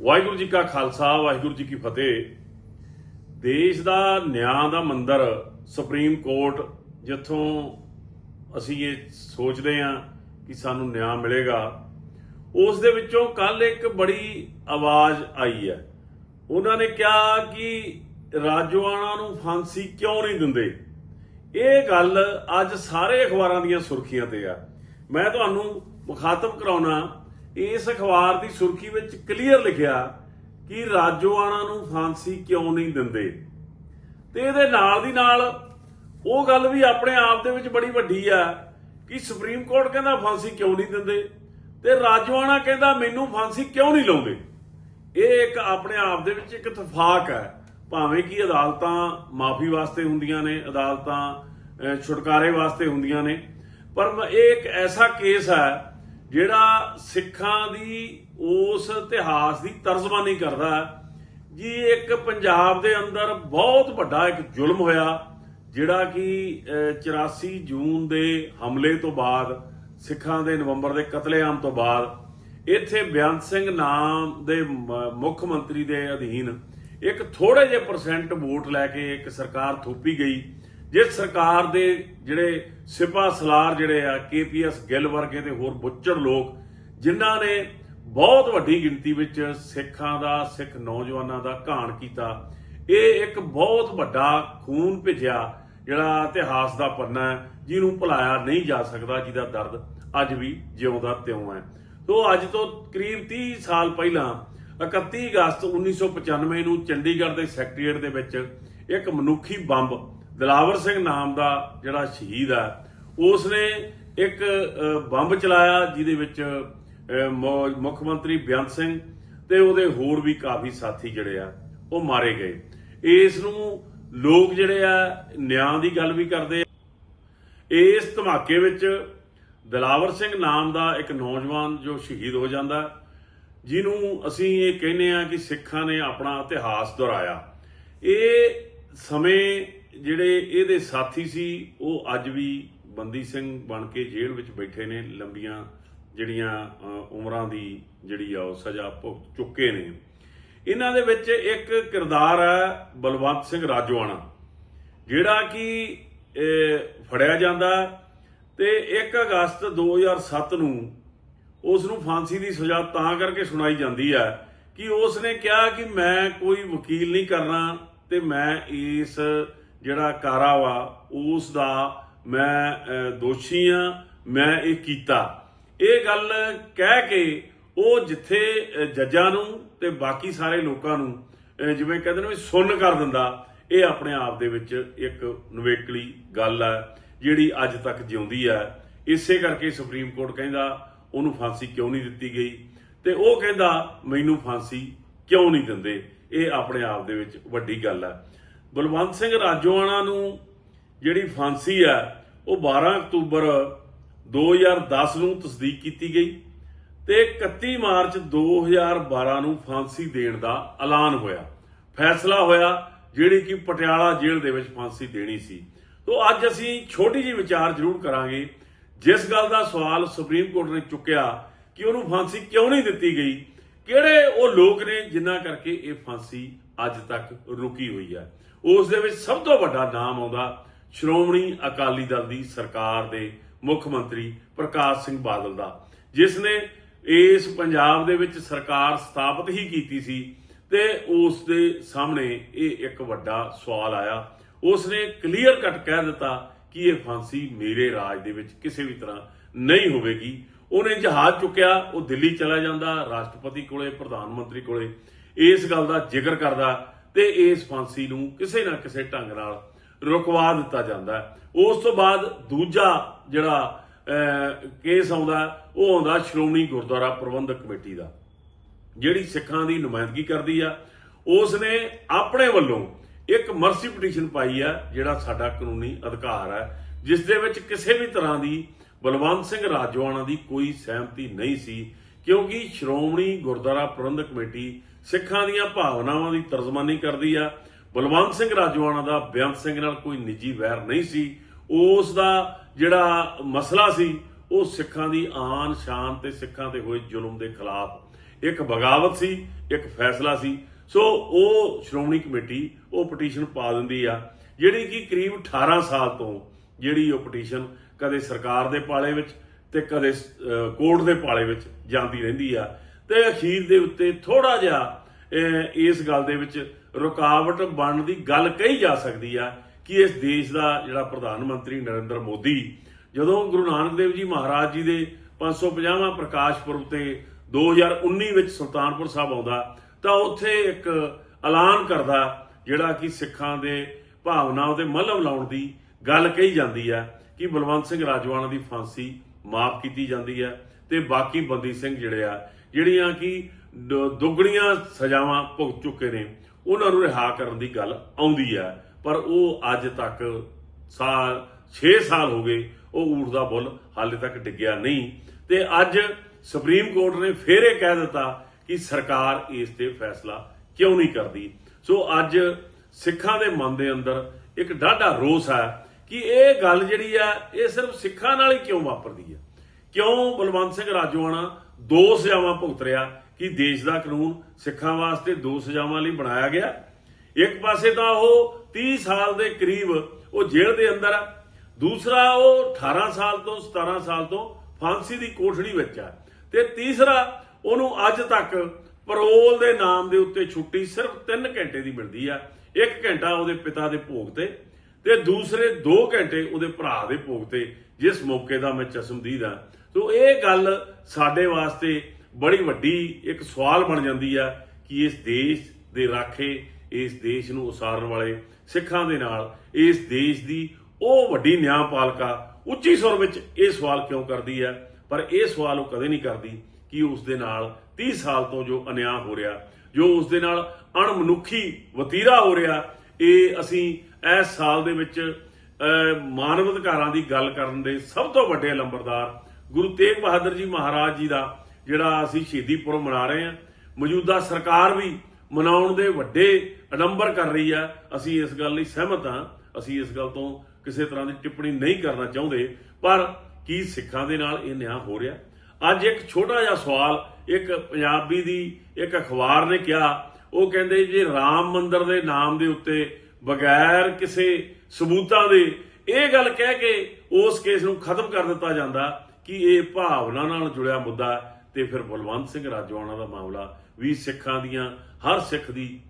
ਵਾਹਿਗੁਰੂ ਜੀ ਕਾ ਖਾਲਸਾ, ਵਾਹਿਗੁਰੂ ਜੀ ਕੀ ਫਤਿਹ। ਦੇਸ਼ ਦਾ ਨਿਆਂ ਦਾ ਮੰਦਰ ਸੁਪਰੀਮ ਕੋਰਟ ਜਿੱਥੋਂ ਅਸੀਂ ਇਹ ਸੋਚਦੇ ਹਾਂ ਕਿ ਸਾਨੂੰ ਨਿਆਂ ਮਿਲੇਗਾ, ਉਸ ਦੇ ਵਿੱਚੋਂ ਕੱਲ ਇੱਕ ਬੜੀ ਆਵਾਜ਼ ਆਈ ਹੈ। ਉਹਨਾਂ ਨੇ ਕਿਹਾ ਕਿ ਰਾਜਵਾਨਾ ਨੂੰ ਫਾਂਸੀ ਕਿਉਂ ਨਹੀਂ ਦਿੰਦੇ? ਇਹ ਗੱਲ ਅੱਜ ਸਾਰੇ ਅਖਬਾਰਾਂ ਦੀਆਂ ਸੁਰਖੀਆਂ ਤੇ ਆ। ਮੈਂ ਤੁਹਾਨੂੰ ਮੁਖਾਤਬ ਕਰਾਉਣਾ ਇਸ ਅਖਬਾਰ ਦੀ ਸੁਰਖੀ ਵਿੱਚ ਕਲੀਅਰ ਲਿਖਿਆ ਕਿ ਰਾਜੋਆਣਾ ਨੂੰ ਫਾਂਸੀ ਕਿਉਂ ਨਹੀਂ ਦਿੰਦੇ। ਤੇ ਇਹਦੇ ਨਾਲ ਦੀ ਨਾਲ ਉਹ ਗੱਲ ਵੀ ਆਪਣੇ ਆਪ ਦੇ ਵਿੱਚ ਬੜੀ ਵੱਡੀ ਆ ਕਿ ਸੁਪਰੀਮ ਕੋਰਟ ਕਹਿੰਦਾ ਫਾਂਸੀ ਕਿਉਂ ਨਹੀਂ ਦਿੰਦੇ ਤੇ ਰਾਜੋਆਣਾ ਕਹਿੰਦਾ ਮੈਨੂੰ ਫਾਂਸੀ ਕਿਉਂ ਨਹੀਂ ਲਾਉਂਦੇ। ਇਹ ਇੱਕ ਆਪਣੇ ਆਪ ਦੇ ਵਿੱਚ ਇੱਕ ਇਤਫਾਕ ਹੈ। ਭਾਵੇਂ ਕਿ ਅਦਾਲਤਾਂ ਮਾਫੀ ਵਾਸਤੇ ਹੁੰਦੀਆਂ ਨੇ, ਅਦਾਲਤਾਂ ਛੁਟਕਾਰੇ ਵਾਸਤੇ ਹੁੰਦੀਆਂ ਨੇ, ਪਰ ਇਹ ਇੱਕ ਐਸਾ ਕੇਸ ਹੈ ਜਿਹੜਾ ਸਿੱਖਾਂ ਦੀ ਉਸ ਇਤਿਹਾਸ ਦੀ ਤਰਜਮਾਨੀ ਕਰਦਾ ਜੀ ਇੱਕ ਪੰਜਾਬ ਦੇ ਅੰਦਰ ਬਹੁਤ ਵੱਡਾ ਇੱਕ ਜ਼ੁਲਮ ਹੋਇਆ ਜਿਹੜਾ ਕਿ ਅਹ, 84 ਜੂਨ ਦੇ ਹਮਲੇ ਤੋਂ ਬਾਅਦ ਸਿੱਖਾਂ ਦੇ ਨਵੰਬਰ ਦੇ ਕਤਲੇਆਮ ਤੋਂ ਬਾਅਦ ਇੱਥੇ ਬਿਆਨ ਸਿੰਘ ਨਾਮ ਦੇ ਮੁੱਖ ਮੰਤਰੀ ਦੇ ਅਧੀਨ ਇੱਕ ਥੋੜੇ ਜਿਹੇ ਪਰਸੈਂਟ ਵੋਟ ਲੈ ਕੇ ਇੱਕ ਸਰਕਾਰ ਥੋਪੀ ਗਈ ਜਿਸ ਸਰਕਾਰ ਦੇ ਜਿਹੜੇ ਸਿਪਾ ਸਲਾਰ ਜਿਹੜੇ ਆ, ਕੇਪੀਐਸ ਗਿੱਲ ਵਰਗੇ ਤੇ ਹੋਰ ਬੁੱਚੜ ਲੋਕ, ਜਿਨ੍ਹਾਂ ਨੇ ਬਹੁਤ ਵੱਡੀ ਗਿਣਤੀ ਵਿੱਚ ਸਿੱਖਾਂ ਦਾ, ਸਿੱਖ ਨੌਜਵਾਨਾਂ ਦਾ ਘਾਣ ਕੀਤਾ, ਇਹ ਇੱਕ ਬਹੁਤ ਵੱਡਾ ਖੂਨ ਭਿੱਜਿਆ ਜਿਹੜਾ ਇਤਿਹਾਸ ਦਾ ਪੰਨਾ ਹੈ, ਜਿਹਨੂੰ ਭੁਲਾਇਆ ਨਹੀਂ ਜਾ ਸਕਦਾ, ਜਿਹਦਾ ਦਰਦ ਅੱਜ ਵੀ ਜਿਉਂਦਾ ਤਿਉਂ ਹੈ। ਤੋਂ ਅੱਜ ਤੋਂ ਕਰੀਬ 30 ਸਾਲ ਪਹਿਲਾਂ 31 ਅਗਸਤ 1995 ਨੂੰ ਚੰਡੀਗੜ੍ਹ ਦੇ ਸੈਕਟਰੀਏਟ ਦੇ ਵਿੱਚ ਇੱਕ ਮਨੁੱਖੀ ਬੰਬ ਦਿਲਾਵਰ ਸਿੰਘ ਨਾਮ ਦਾ ਜਿਹੜਾ ਸ਼ਹੀਦ ਹੈ ਉਸ ਨੇ ਇੱਕ ਬੰਬ ਚਲਾਇਆ ਜਿਹਦੇ ਵਿੱਚ ਮੌ- ਮੁੱਖ ਮੰਤਰੀ ਬੇਅੰਤ ਸਿੰਘ ਤੇ ਉਹਦੇ ਹੋਰ ਵੀ ਕਾਫੀ ਸਾਥੀ ਜਿਹੜੇ ਆ, ਉਹ ਮਾਰੇ ਗਏ। ਇਸ ਨੂੰ ਲੋਕ ਜਿਹੜੇ ਆ, ਨਿਆਂ ਦੀ ਗੱਲ ਵੀ ਕਰਦੇ ਇਸ ਧਮਾਕੇ ਵਿੱਚ ਦਲਾਵਰ ਸਿੰਘ ਨਾਮ ਦਾ ਇੱਕ ਨੌਜਵਾਨ ਜੋ ਸ਼ਹੀਦ ਹੋ ਜਾਂਦਾ, ਜਿਹਨੂੰ ਅਸੀਂ ਇਹ ਕਹਿੰਦੇ ਆ ਕਿ ਸਿੱਖਾਂ ਨੇ ਆਪਣਾ ਇਤਿਹਾਸ ਦੁਹਰਾਇਆ। ਇਹ ਸਮੇਂ ਜਿਹੜੇ ਇਹਦੇ ਸਾਥੀ ਸੀ, ਉਹ ਅੱਜ ਵੀ ਬੰਦੀ ਸਿੰਘ ਬਣ ਕੇ ਜੇਲ੍ਹ ਵਿੱਚ ਬੈਠੇ ਨੇ, ਲੰਬੀਆਂ ਜਿਹੜੀਆਂ ਉਮਰਾਂ ਦੀ ਜਿਹੜੀ ਆ, ਉਹ ਸਜ਼ਾ ਭੁਗਤ ਚੁੱਕੇ ਨੇ। ਇਹਨਾਂ ਦੇ ਵਿੱਚ ਇੱਕ ਕਿਰਦਾਰ ਹੈ ਬਲਵੰਤ ਸਿੰਘ ਰਾਜੋਆਣਾ, ਜਿਹੜਾ ਕਿ ਫੜਿਆ ਜਾਂਦਾ ਤੇ 1 ਅਗਸਤ 2007 ਨੂੰ ਉਸ ਨੂੰ ਫਾਂਸੀ ਦੀ ਸਜ਼ਾ ਤਾਂ ਕਰਕੇ ਸੁਣਾਈ ਜਾਂਦੀ ਹੈ ਕਿ ਉਸ ਨੇ ਕਿਹਾ ਕਿ ਮੈਂ ਕੋਈ ਵਕੀਲ ਨਹੀਂ ਕਰਨਾ ਤੇ ਮੈਂ ਇਸ ਜਿਹੜਾ ਕਾਰਾ ਵਾ, ਉਸ ਦਾ ਮੈਂ ਦੋਸ਼ੀ ਆ, ਮੈਂ ਇਹ ਕੀਤਾ। ਇਹ ਗੱਲ ਕਹਿ ਕੇ ਉਹ ਜਿੱਥੇ ਜੱਜਾਂ ਨੂੰ ਤੇ ਬਾਕੀ ਸਾਰੇ ਲੋਕਾਂ ਨੂੰ ਜਿਵੇਂ ਕਹਿੰਦੇ ਨੇ ਵੀ ਸੁੰਨ ਕਰ ਦਿੰਦਾ, ਇਹ ਆਪਣੇ ਆਪ ਦੇ ਵਿੱਚ ਇੱਕ ਨਵੇਕਲੀ ਗੱਲ ਹੈ ਜਿਹੜੀ ਅੱਜ ਤੱਕ ਜਿਉਂਦੀ ਹੈ ਇਸੇ ਕਰਕੇ ਸੁਪਰੀਮ ਕੋਰਟ ਕਹਿੰਦਾ ਉਹਨੂੰ ਫਾਂਸੀ ਕਿਉਂ ਨਹੀਂ ਦਿੱਤੀ ਗਈ? ਤੇ ਉਹ ਕਹਿੰਦਾ, ਮੈਨੂੰ ਫਾਂਸੀ ਕਿਉਂ ਨਹੀਂ ਦਿੰਦੇ? ਇਹ ਆਪਣੇ ਆਪ ਦੇ ਵਿੱਚ ਵੱਡੀ ਗੱਲ ਹੈ ਬਲਵੰਤ ਸਿੰਘ ਰਾਜੋਆਣਾ ਨੂੰ ਜਿਹੜੀ ਫਾਂਸੀ ਹੈ ਉਹ 12 ਅਕਤੂਬਰ 2010 ਨੂੰ ਤਸਦੀਕ ਕੀਤੀ ਗਈ ਤੇ 31 ਮਾਰਚ 2012 ਨੂੰ ਫਾਂਸੀ ਦੇਣ ਦਾ ਐਲਾਨ ਹੋਇਆ। ਫੈਸਲਾ ਹੋਇਆ ਜਿਹੜੀ ਕਿ ਪਟਿਆਲਾ ਜੇਲ੍ਹ ਦੇ ਵਿੱਚ ਫਾਂਸੀ ਦੇਣੀ ਸੀ। ਤੋਂ ਅੱਜ ਅਸੀਂ ਛੋਟੀ ਜਿਹੀ ਵਿਚਾਰ ਜ਼ਰੂਰ ਕਰਾਂਗੇ। ਜਿਸ ਗੱਲ ਦਾ ਸਵਾਲ ਸੁਪਰੀਮ ਕੋਰਟ ਨੇ ਚੁੱਕਿਆ ਕਿ ਉਹਨੂੰ ਫਾਂਸੀ ਕਿਉਂ ਨਹੀਂ ਦਿੱਤੀ ਗਈ, ਕਿਹੜੇ ਉਹ ਲੋਕ ਨੇ ਜਿਨ੍ਹਾਂ ਕਰਕੇ ਇਹ ਫਾਂਸੀ ਅੱਜ ਤੱਕ ਰੁਕੀ ਹੋਈ ਹੈ? ਉਸ ਦੇ ਵਿੱਚ ਸਭ ਤੋਂ ਵੱਡਾ ਨਾਮ ਆਉਂਦਾ ਸ਼੍ਰੋਮਣੀ ਅਕਾਲੀ ਦਲ ਦੀ ਸਰਕਾਰ ਦੇ ਮੁੱਖ ਮੰਤਰੀ ਪ੍ਰਕਾਸ਼ ਸਿੰਘ ਬਾਦਲ ਦਾ, ਜਿਸ ਨੇ ਇਸ ਪੰਜਾਬ ਦੇ ਵਿੱਚ ਸਰਕਾਰ ਸਥਾਪਿਤ ਹੀ ਕੀਤੀ ਸੀ ਤੇ ਉਸ ਦੇ ਸਾਹਮਣੇ ਇਹ ਇੱਕ ਵੱਡਾ ਸਵਾਲ ਆਇਆ। ਉਸ ਨੇ ਕਲੀਅਰ ਕੱਟ ਕਹਿ ਦਿੱਤਾ ਕਿ ਇਹ ਫਾਂਸੀ ਮੇਰੇ ਰਾਜ ਦੇ ਵਿੱਚ ਕਿਸੇ ਵੀ ਤਰ੍ਹਾਂ ਨਹੀਂ ਹੋਵੇਗੀ। ਉਹਨੇ ਜਹਾਜ਼ ਚੁੱਕਿਆ, ਉਹ ਦਿੱਲੀ ਚਲਾ ਜਾਂਦਾ ਰਾਸ਼ਟਰਪਤੀ ਕੋਲੇ, ਪ੍ਰਧਾਨ ਮੰਤਰੀ ਕੋਲੇ। ਇਸ ਗੱਲ ਦਾ ਜ਼ਿਕਰ ਕਰਦਾ ਤੇ ਇਸ ਫਾਂਸੀ ਨੂੰ ਕਿਸੇ ਨਾ ਕਿਸੇ ਢੰਗ ਨਾਲ ਰੁਕਵਾ ਦਿੱਤਾ ਜਾਂਦਾ ਉਸ ਤੋਂ ਬਾਅਦ ਦੂਜਾ ਜਿਹੜਾ ਕੇਸ ਆਉਂਦਾ, ਉਹ ਆਉਂਦਾ ਸ਼੍ਰੋਮਣੀ ਗੁਰਦੁਆਰਾ ਪ੍ਰਬੰਧਕ ਕਮੇਟੀ ਦਾ, ਜਿਹੜੀ ਸਿੱਖਾਂ ਦੀ ਨੁਮਾਇੰਦਗੀ ਕਰਦੀ ਆ। ਉਸ ਨੇ ਆਪਣੇ ਵੱਲੋਂ ਇੱਕ ਮਰਸੀ ਪਟੀਸ਼ਨ ਪਾਈ ਆ, ਜਿਹੜਾ ਸਾਡਾ ਕਾਨੂੰਨੀ ਅਧਿਕਾਰ ਹੈ, ਜਿਸ ਦੇ ਵਿੱਚ ਕਿਸੇ ਵੀ ਤਰ੍ਹਾਂ ਦੀ ਬਲਵੰਤ ਸਿੰਘ ਰਾਜੋਆਣਾ ਦੀ ਕੋਈ ਸਹਿਮਤੀ ਨਹੀਂ ਸੀ, ਕਿਉਂਕਿ ਸ਼੍ਰੋਮਣੀ ਗੁਰਦੁਆਰਾ ਪ੍ਰਬੰਧਕ ਕਮੇਟੀ ਸਿੱਖਾਂ ਦੀਆਂ ਭਾਵਨਾਵਾਂ ਦੀ ਤਰਜਮਾਨੀ ਕਰਦੀ ਆ। ਬਲਵੰਤ ਸਿੰਘ ਰਾਜੋਆਣਾ ਦਾ ਬੇਅੰਤ ਸਿੰਘ ਨਾਲ ਕੋਈ ਨਿੱਜੀ ਵੈਰ ਨਹੀਂ ਸੀ। ਉਸ ਦਾ ਜਿਹੜਾ ਮਸਲਾ ਸੀ, ਉਹ ਸਿੱਖਾਂ ਦੀ ਆਨ ਸ਼ਾਨ ਤੇ ਸਿੱਖਾਂ ਤੇ ਹੋਏ ਜ਼ੁਲਮ ਦੇ ਖਿਲਾਫ ਇੱਕ ਬਗਾਵਤ ਸੀ, ਇੱਕ ਫੈਸਲਾ ਸੀ। ਸੋ ਉਹ ਸ਼੍ਰੋਮਣੀ ਕਮੇਟੀ, ਉਹ ਪਟੀਸ਼ਨ ਪਾ ਦਿੰਦੀ ਆ, ਜਿਹੜੀ ਕਿ ਕਰੀਬ 18 ਸਾਲ ਤੋਂ ਜਿਹੜੀ ਉਹ ਪਟੀਸ਼ਨ ਕਦੇ ਸਰਕਾਰ ਦੇ ਪਾਲੇ ਵਿੱਚ ਤੇ ਕਦੇ ਕੋਰਟ ਦੇ ਪਾਲੇ ਵਿੱਚ ਜਾਂਦੀ ਰਹਿੰਦੀ ਆ। ਤੇ ਅਖੀਰ ਦੇ ਉੱਤੇ ਥੋੜਾ ਜਿਹਾ ਇਸ ਗੱਲ ਦੇ ਵਿੱਚ ਰੁਕਾਵਟ ਬਣਨ ਦੀ ਗੱਲ ਕਹੀ ਜਾ ਸਕਦੀ ਆ ਕਿ ਇਸ ਦੇਸ਼ ਦਾ ਜਿਹੜਾ ਪ੍ਰਧਾਨ ਮੰਤਰੀ ਨਰਿੰਦਰ ਮੋਦੀ, ਜਦੋਂ ਗੁਰੂ ਨਾਨਕ ਦੇਵ ਜੀ ਮਹਾਰਾਜ ਜੀ ਦੇ 550ਵਾਂ ਪ੍ਰਕਾਸ਼ ਪੁਰਬ ਤੇ 2019 ਵਿੱਚ ਸੁਲਤਾਨਪੁਰ ਸਾਹਿਬ ਆਉਂਦਾ, ਤਾਂ ਉੱਥੇ ਇੱਕ ਐਲਾਨ ਕਰਦਾ ਜਿਹੜਾ ਕਿ ਸਿੱਖਾਂ ਦੇ ਭਾਵਨਾਵਾਂ ਤੇ ਮੱਲਮ ਲਾਉਣ ਦੀ ਗੱਲ ਕਹੀ ਜਾਂਦੀ ਹੈ ਕਿ ਬਲਵੰਤ ਸਿੰਘ ਰਾਜਵਾਨਾ ਦੀ ਫਾਂਸੀ ਮਾਫ ਕੀਤੀ ਜਾਂਦੀ ਹੈ ਤੇ ਬਾਕੀ ਬੰਦੀ ਸਿੰਘ ਜਿਹੜੇ ਆ ਜਿਹੜੀਆਂ ਕਿ ਦੁੱਗਣੀਆਂ ਸਜ਼ਾਵਾਂ ਭੁਗਤ ਚੁੱਕੇ ਨੇ, ਉਹਨਾਂ ਨੂੰ ਰਿਹਾ ਕਰਨ ਦੀ ਗੱਲ ਆਉਂਦੀ ਹੈ। ਪਰ ਉਹ ਅੱਜ ਤੱਕ ਸਾਲ 6 ਸਾਲ ਹੋ ਗਏ, ਉਹ ਊਠ ਦਾ ਬੁੱਲ ਹਾਲੇ ਤੱਕ ਡਿੱਗਿਆ ਨਹੀਂ। ਤੇ ਅੱਜ ਸੁਪਰੀਮ ਕੋਰਟ ਨੇ ਫੇਰ ਇਹ ਕਹਿ ਦਿੱਤਾ ਕਿ ਸਰਕਾਰ ਇਸ ਤੇ ਫੈਸਲਾ ਕਿਉਂ ਨਹੀਂ ਕਰਦੀ। ਸੋ ਅੱਜ ਸਿੱਖਾਂ ਦੇ ਮਨ ਦੇ ਅੰਦਰ ਇੱਕ ਡਾਢਾ ਰੋਸ ਹੈ ਕਿ ਇਹ ਗੱਲ ਜਿਹੜੀ ਆ, ਇਹ ਸਿਰਫ ਸਿੱਖਾਂ ਨਾਲ ਹੀ ਕਿਉਂ ਵਾਪਰਦੀ ਹੈ? ਕਿਉਂ ਬਲਵੰਤ ਸਿੰਘ ਰਾਜੋਆਣਾ ਦੋ ਸਜ਼ਾਵਾਂ ਭੁਗਤ ਰਿਹਾ ਕਿ ਦੇਸ਼ ਦਾ ਕਾਨੂੰਨ ਸਿੱਖਾਂ ਵਾਸਤੇ ਦੋ ਸਜ਼ਾਵਾਂ ਲਈ ਬਣਾਇਆ ਗਿਆ। ਇੱਕ ਪਾਸੇ ਤਾਂ ਉਹ 30 ਸਾਲ ਦੇ ਕਰੀਬ ਉਹ ਜੇਲ੍ਹ ਦੇ ਅੰਦਰ ਆ। ਦੂਸਰਾ ਉਹ 18 ਸਾਲ ਤੋਂ 17 ਸਾਲ ਤੋਂ ਫਾਂਸੀ ਦੀ ਕੋਠੜੀ ਵਿੱਚ ਆ। ਤੇ ਤੀਸਰਾ ਉਹਨੂੰ ਅੱਜ ਤੱਕ ਪਰੋਲ ਦੇ ਨਾਮ ਦੇ ਉੱਤੇ ਛੁੱਟੀ ਸਿਰਫ 3 ਘੰਟੇ ਦੀ ਮਿਲਦੀ ਆ। ਇੱਕ ਘੰਟਾ ਉਹਦੇ ਪਿਤਾ ਦੇ ਭੋਗ ਤੇ ਤੇ ਦੂਸਰੇ 2 ਘੰਟੇ ਉਹਦੇ ਭਰਾ ਦੇ ਭੋਗ ਤੇ, ਜਿਸ ਮੌਕੇ ਦਾ ਮੈਂ ਚਸ਼ਮਦੀਦ ਆ। ਸੋ ਇਹ ਗੱਲ ਸਾਡੇ ਵਾਸਤੇ ਬੜੀ ਵੱਡੀ ਇੱਕ ਸਵਾਲ ਬਣ ਜਾਂਦੀ ਆ ਕਿ ਇਸ ਦੇਸ਼ ਦੇ ਰਾਖੇ, ਇਸ ਦੇਸ਼ ਨੂੰ ਉਸਾਰਨ ਵਾਲੇ ਸਿੱਖਾਂ ਦੇ ਨਾਲ ਇਸ ਦੇਸ਼ ਦੀ ਉਹ ਵੱਡੀ ਨਿਆਂਪਾਲਕਾ ਉੱਚੀ ਸੁਰ ਵਿੱਚ ਇਹ ਸਵਾਲ ਕਿਉਂ ਕਰਦੀ ਹੈ ਪਰ ਇਹ ਸਵਾਲ ਉਹ ਕਦੇ ਨਹੀਂ ਕਰਦੀ ਕਿ ਉਸ ਦੇ ਨਾਲ 30 ਸਾਲ ਤੋਂ ਜੋ ਅਨਿਆਂ ਹੋ ਰਿਹਾ, ਜੋ ਉਸ ਦੇ ਨਾਲ ਅਣਮਨੁੱਖੀ ਵਤੀਰਾ ਹੋ ਰਿਹਾ, ਇਹ ਅਸੀਂ ਇਸ ਸਾਲ ਦੇ ਵਿੱਚ ਮਾਨਵ ਅਧਿਕਾਰਾਂ ਦੀ ਗੱਲ ਕਰਨ ਦੇ ਸਭ ਤੋਂ ਵੱਡੇ ਲੰਬਰਦਾਰ ਗੁਰੂ ਤੇਗ ਬਹਾਦਰ ਜੀ ਮਹਾਰਾਜ ਜੀ ਦਾ ਜਿਹੜਾ ਅਸੀਂ ਸ਼ਹੀਦੀ ਪੁਰਬ ਮਨਾ ਰਹੇ ਹਾਂ। ਮੌਜੂਦਾ ਸਰਕਾਰ ਵੀ ਮਨਾਉਣ ਦੇ ਵੱਡੇ ਅਡੰਬਰ ਕਰ ਰਹੀ ਆ ਅਸੀਂ ਇਸ ਗੱਲ ਲਈ ਸਹਿਮਤ ਹਾਂ। ਅਸੀਂ ਇਸ ਗੱਲ ਤੋਂ ਕਿਸੇ ਤਰ੍ਹਾਂ ਦੀ ਟਿੱਪਣੀ ਨਹੀਂ ਕਰਨਾ ਚਾਹੁੰਦੇ। ਪਰ ਕੀ ਸਿੱਖਾਂ ਦੇ ਨਾਲ ਇਹ ਨਿਆਂ ਹੋ ਰਿਹਾ? ਅੱਜ ਇੱਕ ਛੋਟਾ ਜਿਹਾ ਸਵਾਲ ਇੱਕ ਪੰਜਾਬੀ ਦੀ ਇੱਕ ਅਖਬਾਰ ਨੇ ਕਿਹਾ। ਉਹ ਕਹਿੰਦੇ ਜੇ ਰਾਮ ਮੰਦਰ ਦੇ ਨਾਮ ਦੇ ਉੱਤੇ ਬਗੈਰ ਕਿਸੇ ਸਬੂਤਾਂ ਦੇ ਇਹ ਗੱਲ ਕਹਿ ਕੇ ਉਸ ਕੇਸ ਨੂੰ ਖਤਮ ਕਰ ਦਿੱਤਾ ਜਾਂਦਾ ਕਿ ਇਹ ਭਾਵਨਾ ਨਾਲ ਜੁੜਿਆ ਮੁੱਦਾ ਹੈ ਤੇ ਫਿਰ ਬਲਵੰਤ ਸਿੰਘ ਰਾਜਵਾਨਾ ਦਾ ਮਾਮਲਾ ਵੀ ਸਿੱਖਾਂ ਦੀਆਂ, ਹਰ ਸਿੱਖ ਦੀ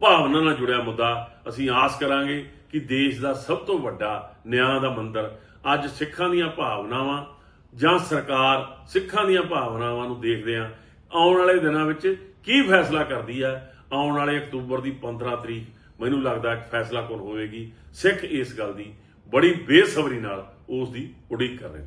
ਭਾਵਨਾ ਨਾਲ ਜੁੜਿਆ ਮੁੱਦਾ। ਅਸੀਂ ਆਸ ਕਰਾਂਗੇ ਕਿ ਦੇਸ਼ ਦਾ ਸਭ ਤੋਂ ਵੱਡਾ ਨਿਆਂ ਦਾ ਮੰਦਰ ਅੱਜ ਸਿੱਖਾਂ ਦੀਆਂ ਭਾਵਨਾਵਾਂ ਜਾਂ ਸਰਕਾਰ ਸਿੱਖਾਂ ਦੀਆਂ ਭਾਵਨਾਵਾਂ ਨੂੰ ਦੇਖਦੇ ਆ ਆਉਣ ਵਾਲੇ ਦਿਨਾਂ ਵਿੱਚ ਕੀ ਫੈਸਲਾ ਕਰਦੀ ਹੈ? ਆਉਣ ਵਾਲੇ ਅਕਤੂਬਰ ਦੀ 15 ਤਰੀਕ ਮੈਨੂੰ ਲੱਗਦਾ ਇੱਕ ਫੈਸਲਾ ਕੋਲ ਹੋਵੇਗੀ। ਸਿੱਖ ਇਸ ਗੱਲ ਦੀ ਬੜੀ ਬੇਸਬਰੀ ਨਾਲ ਉਸ ਦੀ ਉਡੀਕ ਕਰ ਰਹੇ ਨੇ।